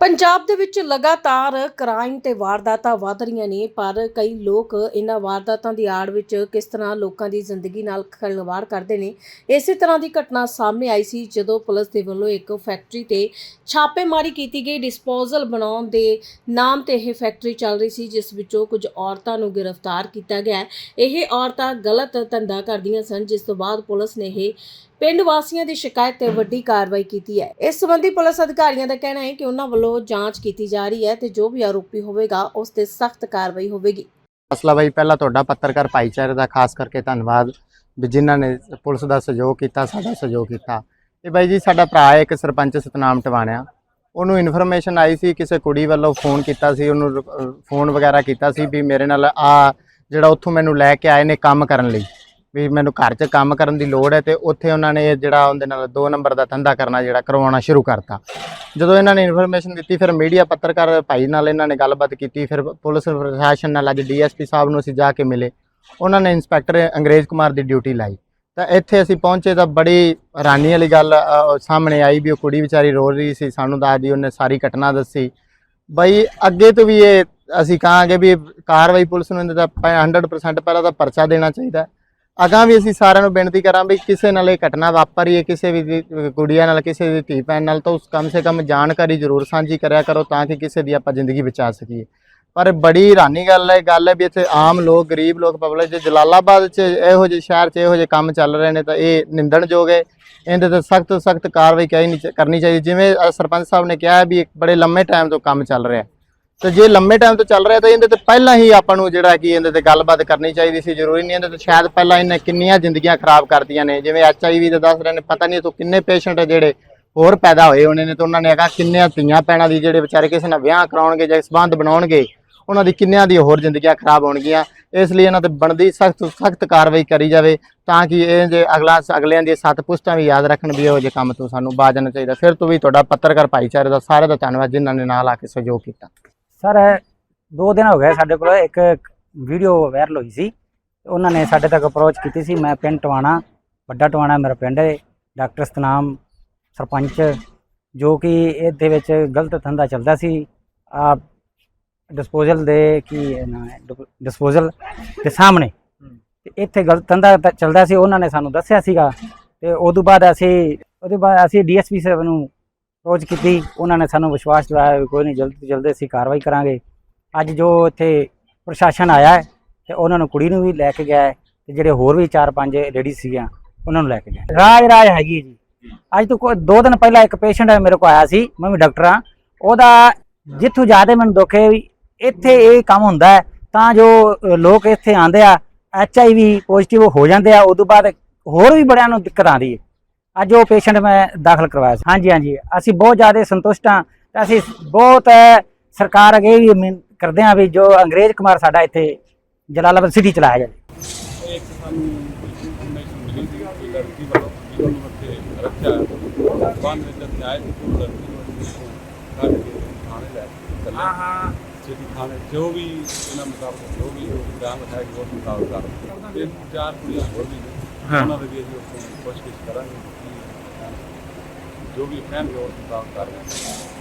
ਪੰਜਾਬ ਦੇ ਵਿੱਚ ਲਗਾਤਾਰ ਕ੍ਰਾਈਮ ਤੇ ਵਾਰਦਾਤਾਂ ਵਧ ਰਹੀਆਂ ਨੇ, ਪਰ ਕਈ ਲੋਕ ਇਹਨਾਂ ਵਾਰਦਾਤਾਂ ਦੀ ਆੜ ਵਿੱਚ ਕਿਸ ਤਰ੍ਹਾਂ ਲੋਕਾਂ ਦੀ ਜ਼ਿੰਦਗੀ ਨਾਲ ਖਿਲਵਾੜ ਕਰਦੇ ਨੇ। ਇਸੇ ਤਰ੍ਹਾਂ ਦੀ ਘਟਨਾ ਸਾਹਮਣੇ ਆਈ ਸੀ ਜਦੋਂ ਪੁਲਿਸ ਦੇ ਵੱਲੋਂ ਇੱਕ ਫੈਕਟਰੀ ਤੇ ਛਾਪੇਮਾਰੀ ਕੀਤੀ ਗਈ। ਡਿਸਪੋਜ਼ਲ ਬਣਾਉਣ ਦੇ ਨਾਮ ਤੇ ਇਹ ਫੈਕਟਰੀ ਚੱਲ ਰਹੀ ਸੀ, ਜਿਸ ਵਿੱਚੋਂ ਕੁਝ ਔਰਤਾਂ ਨੂੰ ਗ੍ਰਿਫਤਾਰ ਕੀਤਾ ਗਿਆ। ਇਹ ਔਰਤਾਂ ਗਲਤ ਧੰਦਾ ਕਰਦੀਆਂ ਸਨ, ਜਿਸ ਤੋਂ ਬਾਅਦ ਪੁਲਿਸ ਨੇ ਇਹ ਪਿੰਡ ਵਾਸੀਆਂ ਦੀ ਸ਼ਿਕਾਇਤ ਤੇ ਵੱਡੀ ਕਾਰਵਾਈ ਕੀਤੀ ਹੈ। ਇਸ ਸੰਬੰਧੀ ਪੁਲਿਸ ਅਧਿਕਾਰੀਆਂ ਦਾ ਕਹਿਣਾ ਹੈ ਕਿ ਉਹਨਾਂ ਵੱਲੋਂ ਜਾਂਚ ਕੀਤੀ ਜਾ ਰਹੀ ਹੈ ਤੇ ਜੋ ਵੀ ਆਰੋਪੀ ਹੋਵੇਗਾ, ਉਸ ਤੇ ਸਖਤ ਕਾਰਵਾਈ ਹੋਵੇਗੀ। ਮਸਲਾ ਬਾਈ, ਪਹਿਲਾਂ ਤੁਹਾਡਾ ਪੱਤਰਕਾਰ ਭਾਈਚਾਰੇ ਦਾ ਖਾਸ ਕਰਕੇ ਧੰਨਵਾਦ ਵੀ ਜਿਨ੍ਹਾਂ ਨੇ ਪੁਲਿਸ ਦਾ ਸਹਿਯੋਗ ਕੀਤਾ, ਸਾਡਾ ਸਹਿਯੋਗ ਕੀਤਾ। ਤੇ ਬਾਈ ਜੀ, ਸਾਡਾ ਭਰਾ ਹੈ ਇੱਕ ਸਰਪੰਚ ਸਤਨਾਮ ਟਵਾਣਿਆ। ਉਹਨੂੰ ਇਨਫੋਰਮੇਸ਼ਨ ਆਈ ਸੀ, ਕਿਸੇ ਕੁੜੀ ਵੱਲੋਂ ਫੋਨ ਕੀਤਾ ਸੀ, ਉਹਨੂੰ ਫੋਨ ਵਗੈਰਾ ਕੀਤਾ ਸੀ ਵੀ ਮੇਰੇ ਨਾਲ ਆ ਜਿਹੜਾ ਉੱਥੋਂ ਮੈਨੂੰ ਲੈ ਕੇ ਆਏ ਨੇ ਕੰਮ ਕਰਨ ਲਈ। ਵੀ ਮੈਨੂੰ ਘਰ 'ਚ ਕੰਮ ਕਰਨ ਦੀ ਲੋੜ ਹੈ ਤੇ ਉੱਥੇ ਉਹਨਾਂ ਨੇ ਜਿਹੜਾ ਉਹਦੇ ਨਾਲ 2 ਨੰਬਰ ਦਾ ਧੰਦਾ ਕਰਨਾ ਜਿਹੜਾ ਕਰਵਾਉਣਾ ਸ਼ੁਰੂ ਕਰਤਾ। ਜਦੋਂ ਇਹਨਾਂ ਨੇ ਇਨਫੋਰਮੇਸ਼ਨ ਦਿੱਤੀ, ਫਿਰ ਮੀਡੀਆ ਪੱਤਰਕਾਰ ਭਾਈ ਨਾਲ ਇਹਨਾਂ ਨੇ ਗੱਲਬਾਤ ਕੀਤੀ, ਫਿਰ ਪੁਲਿਸ ਪ੍ਰਸ਼ਾਸਨ ਨਾਲ ਅੱਜ ਡੀਐਸਪੀ ਸਾਹਿਬ ਨੂੰ ਅਸੀਂ ਜਾ ਕੇ ਮਿਲੇ। ਉਹਨਾਂ ਨੇ ਇੰਸਪੈਕਟਰ ਅੰਗਰੇਜ਼ ਕੁਮਾਰ ਦੀ ਡਿਊਟੀ ਲਾਈ। ਤਾਂ ਇੱਥੇ ਅਸੀਂ ਪਹੁੰਚੇ ਤਾਂ ਬੜੀ ਹੈਰਾਨੀ ਵਾਲੀ ਗੱਲ ਸਾਹਮਣੇ ਆਈ ਵੀ ਉਹ ਕੁੜੀ ਵਿਚਾਰੀ ਰੋ ਰਹੀ ਸੀ, ਸਾਨੂੰ ਦੱਸਦੀ ਉਹਨੇ ਸਾਰੀ ਘਟਨਾ ਦੱਸੀ। ਬਈ ਅੱਗੇ ਤੋਂ ਵੀ ਇਹ ਅਸੀਂ ਕਹਾਂਗੇ ਵੀ ਕਾਰਵਾਈ ਪੁਲਿਸ ਨੂੰ ਇਹਦੇ ਦਾ 100% ਪਹਿਲਾਂ ਤਾਂ ਪਰਚਾ ਦੇਣਾ ਚਾਹੀਦਾ। ਅਗਾਂ ਵੀ ਅਸੀਂ ਸਾਰਿਆਂ ਨੂੰ ਬੇਨਤੀ ਕਰਾਂ ਵੀ ਕਿਸੇ ਨਾਲ ਇਹ ਘਟਨਾ ਵਾਪਰੀ ਹੈ ਕਿਸੇ ਵੀ ਦੀ- ਗੁੜੀਆ ਨਾਲ, ਕਿਸੇ ਦੀ ਧੀ ਭੈਣ ਨਾਲ, ਤਾਂ ਉਸ ਕਮ ਸੇ ਕਮ ਜਾਣਕਾਰੀ ਜ਼ਰੂਰ ਸਾਂਝੀ ਕਰਿਆ ਕਰੋ ਤਾਂ ਕਿ ਕਿਸੇ ਦੀ ਆਪਾਂ ਜ਼ਿੰਦਗੀ ਬਚਾ ਸਕੀਏ। ਪਰ ਬੜੀ ਹੈਰਾਨੀ ਗੱਲ ਹੈ ਗੱਲ ਹੈ ਵੀ ਇੱਥੇ ਆਮ ਲੋਕ, ਗਰੀਬ ਲੋਕ ਪਬਲਿਕ ਜੇ ਜਲਾਲਾਬਾਦ 'ਚ ਇਹੋ ਜਿਹੇ ਸ਼ਹਿਰ 'ਚ ਇਹੋ ਜਿਹੇ ਕੰਮ ਚੱਲ ਰਹੇ ਨੇ ਤਾਂ ਇਹ ਨਿੰਦਣਯੋਗ ਹੈ। ਇਹਦੇ ਤੇ ਸਖਤ ਸਖਤ ਕਾਰਵਾਈ ਕਰਨੀ ਕਰਨੀ ਚਾਹੀਦੀ। ਜਿਵੇਂ ਸਰਪੰਚ ਸਾਹਿਬ ਨੇ ਕਿਹਾ ਵੀ ਇੱਕ ਬੜੇ ਲੰਮੇ ਟਾਈਮ ਤੋਂ ਕੰਮ ਚੱਲ ਰਿਹਾ। ਹੈ ਤੇ ਜੇ ਲੰਮੇ ਟਾਈਮ ਤੋਂ ਚੱਲ ਰਿਹਾ ਤਾਂ ਇਹਦੇ ਤੇ ਪਹਿਲਾਂ ਹੀ ਆਪਾਂ ਨੂੰ ਜਿਹੜਾ ਕਿ ਇਹਦੇ ਤੇ ਗੱਲਬਾਤ ਕਰਨੀ ਚਾਹੀਦੀ ਸੀ, ਜ਼ਰੂਰੀ ਨਹੀਂ ਇਹਦੇ ਤੇ, ਸ਼ਾਇਦ ਪਹਿਲਾਂ ਇਹਨੇ ਕਿੰਨੀਆਂ ਜ਼ਿੰਦਗੀਆਂ ਖਰਾਬ ਕਰਤੀਆਂ ਨੇ। ਜਿਵੇਂ ਐਚਆਈਵੀ ਦੇ ਦੱਸ ਰਹੇ ਨੇ, ਪਤਾ ਨਹੀਂ ਤੋਂ ਕਿੰਨੇ ਪੇਸ਼ੈਂਟ ਜਿਹੜੇ ਹੋਰ ਪੈਦਾ ਹੋਏ ਹੋਣੇ ਨੇ ਤੇ ਉਹਨਾਂ ਨੇ ਅਗਾ ਕਿੰਨੀਆਂ ਧੀਆਂ ਪੈਣਾ ਦੀ ਜਿਹੜੇ ਵਿਚਾਰੇ ਕਿਸੇ ਨਾਲ ਵਿਆਹ ਕਰਾਉਣਗੇ ਜਾਂ ਸੰਬੰਧ ਬਣਾਉਣਗੇ, ਉਹਨਾਂ ਦੀ ਕਿੰਨਿਆਂ ਦੀ ਹੋਰ ਜ਼ਿੰਦਗੀਆਂ ਖਰਾਬ ਹੋਣਗੀਆਂ। ਇਸ ਲਈ ਇਹਨਾਂ ਤੇ ਬਣਦੀ ਸਖਤ ਸਖਤ ਕਾਰਵਾਈ ਕਰੀ ਜਾਵੇ ਤਾਂ ਕਿ ਇਹ ਜੇ ਅਗਲਾ, ਅਗਲਿਆਂ ਦੀਆਂ ਸੱਤ ਪੁਸ਼ਟਾਂ ਵੀ ਯਾਦ ਰੱਖਣ ਵੀ ਇਹੋ ਜਿਹੇ ਕੰਮ ਤੋਂ ਸਾਨੂੰ ਬਾਜ਼ ਜਾਣਾ ਚਾਹੀਦਾ। ਫਿਰ ਤੋਂ ਵੀ ਤੁਹਾਡਾ ਪੱਤਰਕਾਰ ਭਾਈਚਾਰੇ ਦਾ ਸਾਰਿਆਂ ਦਾ ਧੰਨਵਾਦ ਜਿਨ੍ਹਾਂ ਨੇ ਨਾਲ ਆ ਕੇ ਸਹਿਯੋਗ ਕੀਤਾ। ਸਰ ਦੋ ਦਿਨ ਹੋ ਗਏ ਸਾਡੇ ਕੋਲ ਇੱਕ ਵੀਡੀਓ ਵਾਇਰਲ ਹੋਈ ਸੀ। ਉਹਨਾਂ ਨੇ ਸਾਡੇ ਤੱਕ ਅਪਰੋਚ ਕੀਤੀ ਸੀ। ਮੈਂ ਪਿੰਡ ਟਵਾਣਾ ਵੱਡਾ ਟਵਾਣਾ ਮੇਰਾ ਪਿੰਡ ਹੈ। ਡਾਕਟਰ ਸਤਨਾਮ ਸਰਪੰਚ ਜੋ ਕਿ ਇਹਦੇ ਵਿੱਚ ਗਲਤ ਧੰਦਾ ਚੱਲਦਾ ਸੀ। ਆ ਡਿਸਪੋਜ਼ਲ ਦੇ ਕੀ ਡਿਸਪੋਜ਼ਲ ਦੇ ਸਾਹਮਣੇ। ਤੇ ਇੱਥੇ ਗਲਤ ਧੰਦਾ ਤਾਂ ਚੱਲਦਾ ਸੀ। ਉਹਨਾਂ ਨੇ ਸਾਨੂੰ ਦੱਸਿਆ ਸੀਗਾ। ਤੇ ਉਦੋਂ ਬਾਅਦ ਅਸੀਂ ਉਹਦੇ ਬਾਅਦ ਅਸੀਂ ਡੀਐਸਪੀ ਸਾਹਿਬ ਨੂੰ ਅਪਰੋਚ ਕੀਤੀ, ਉਹਨਾਂ ਨੇ ਸਾਨੂੰ ਵਿਸ਼ਵਾਸ ਦਿਵਾਇਆ ਵੀ ਕੋਈ ਨਹੀਂ, ਜਲਦੀ ਤੋਂ ਜਲਦੀ ਅਸੀਂ ਕਾਰਵਾਈ ਕਰਾਂਗੇ। ਅੱਜ ਜੋ ਇੱਥੇ ਪ੍ਰਸ਼ਾਸਨ ਆਇਆ ਹੈ ਤੇ ਉਹਨਾਂ ਨੂੰ ਕੁੜੀ ਨੂੰ ਵੀ ਲੈ ਕੇ ਗਿਆ ਹੈ ਤੇ ਜਿਹੜੇ ਹੋਰ ਵੀ 4-5 ਲੇਡੀਜ਼ ਸੀਗੀਆਂ, ਉਹਨਾਂ ਨੂੰ ਲੈ ਕੇ ਗਿਆ ਰਾਜ ਰਾਜ ਹੈਗੀ ਹੈ ਜੀ। ਅੱਜ ਤੋਂ ਕੋਈ ਦੋ ਦਿਨ ਪਹਿਲਾਂ ਇੱਕ ਪੇਸ਼ੈਂਟ ਮੇਰੇ ਕੋਲ ਆਇਆ ਸੀ, ਮੈਂ ਵੀ ਡਾਕਟਰ ਹਾਂ। ਉਹਦਾ ਜਿੱਥੋਂ ਜ਼ਿਆਦਾ ਮੈਨੂੰ ਦੁੱਖ ਹੈ ਵੀ ਇੱਥੇ ਇਹ ਕੰਮ ਹੁੰਦਾ ਹੈ, ਤਾਂ ਜੋ ਲੋਕ ਇੱਥੇ ਆਂਦੇ ਆ ਐਚ ਆਈ ਵੀ ਪੋਜ਼ਿਟਿਵ ਹੋ ਜਾਂਦੇ ਆ, ਉਦੋਂ ਬਾਅਦ ਹੋਰ ਵੀ ਬੜਿਆਂ ਨੂੰ ਦਿੱਕਤ ਆਉਂਦੀ ਹੈ। ਅੱਜ ਉਹ ਪੇਸ਼ੈਂਟ ਮੈਂ ਦਾਖਲ ਕਰਵਾਇਆ ਸੀ। ਹਾਂਜੀ ਹਾਂਜੀ। ਅਸੀਂ ਬਹੁਤ ਜ਼ਿਆਦਾ ਸੰਤੁਸ਼ਟ ਹਾਂ ਤੇ ਅਸੀਂ ਬਹੁਤ ਸਰਕਾਰ ਅੱਗੇ ਵੀ ਉਮੀਦ ਕਰਦੇ ਹਾਂ ਵੀ ਜੋ ਅੰਗਰੇਜ਼ ਕੁਮਾਰ ਸਾਡਾ ਇੱਥੇ ਜਲਾਲਾਬਾਦ ਸਿਟੀ ਚਲਾਇਆ ਜਾਵੇ। ਉਹ ਹਾਂ ਹਾਂ। ਸਿਟੀ ਥਾਣੇ ਜੋ ਵੀ ਇਹਨਾਂ ਮੁਤਾਬਕ ਜੋ ਵੀ ਉਹ ਬਿਆਨ ਹੈ ਕਿ ਉਸ ਮੁਤਾਬਕ ਕਰ ਤੇ ਚਾਰ ਕੁੜੀਆਂ ਹੋਰ ਵੀ ਨੇ। ਉਹਨਾਂ ਦੇ ਵੀ ਅਸੀਂ ਉੱਥੋਂ ਪੁੱਛਗਿੱਛ ਕਰਾਂਗੇ ਕਿ ਜੋ ਵੀ ਕਹਿਣਗੇ ਉਸ ਮੁਤਾਬਕ ਕਰ ਰਹੇ